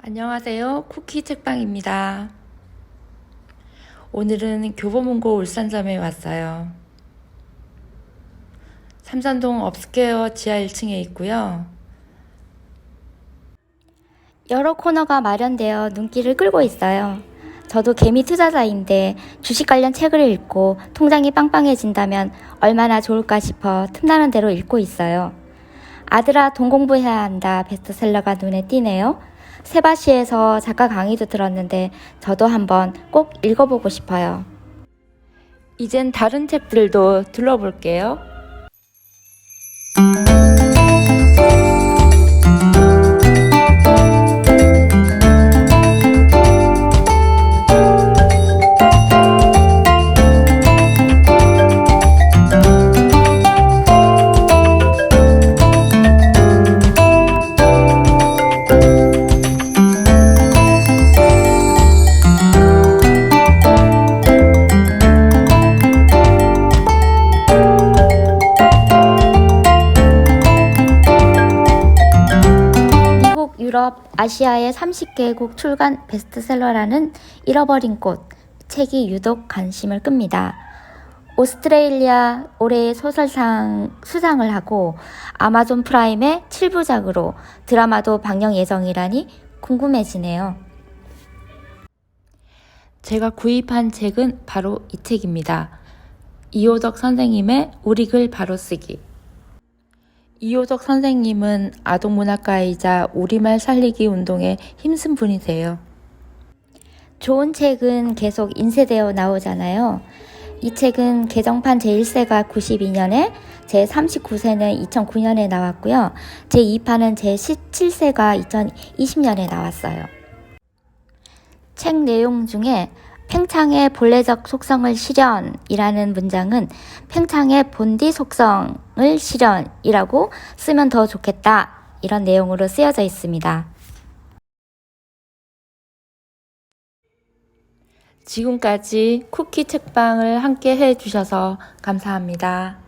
안녕하세요. 쿠키 책방입니다. 오늘은 교보문고 울산점에 왔어요. 삼산동 업스퀘어 지하 1층에 있고요. 여러 코너가 마련되어 눈길을 끌고 있어요. 저도 개미 투자자인데 주식 관련 책을 읽고 통장이 빵빵해진다면 얼마나 좋을까 싶어 틈나는 대로 읽고 있어요. 아들아 돈 공부해야 한다 베스트셀러가 눈에 띄네요. 세바시에서 작가 강의도 들었는데 저도 한번 꼭 읽어보고 싶어요. 이젠 다른 책들도 둘러볼게요. 유럽, 아시아의 30개국 출간 베스트셀러라는 잃어버린 꽃 책이 유독 관심을 끕니다. 오스트레일리아 올해의 소설상 수상을 하고 아마존 프라임의 7부작으로 드라마도 방영 예정이라니 궁금해지네요. 제가 구입한 책은 바로 이 책입니다. 이호덕 선생님의 우리 글 바로 쓰기. 이호덕 선생님은 아동문학가이자 우리말 살리기 운동에 힘쓴 분이세요. 좋은 책은 계속 인쇄되어 나오잖아요. 이 책은 개정판 제1세가 92년에, 제39세는 2009년에 나왔고요. 제2판은 제17세가 2020년에 나왔어요. 책 내용 중에 팽창의 본래적 속성을 실현이라는 문장은 팽창의 본디 속성을 실현이라고 쓰면 더 좋겠다. 이런 내용으로 쓰여져 있습니다. 지금까지 쿠키 책방을 함께 해주셔서 감사합니다.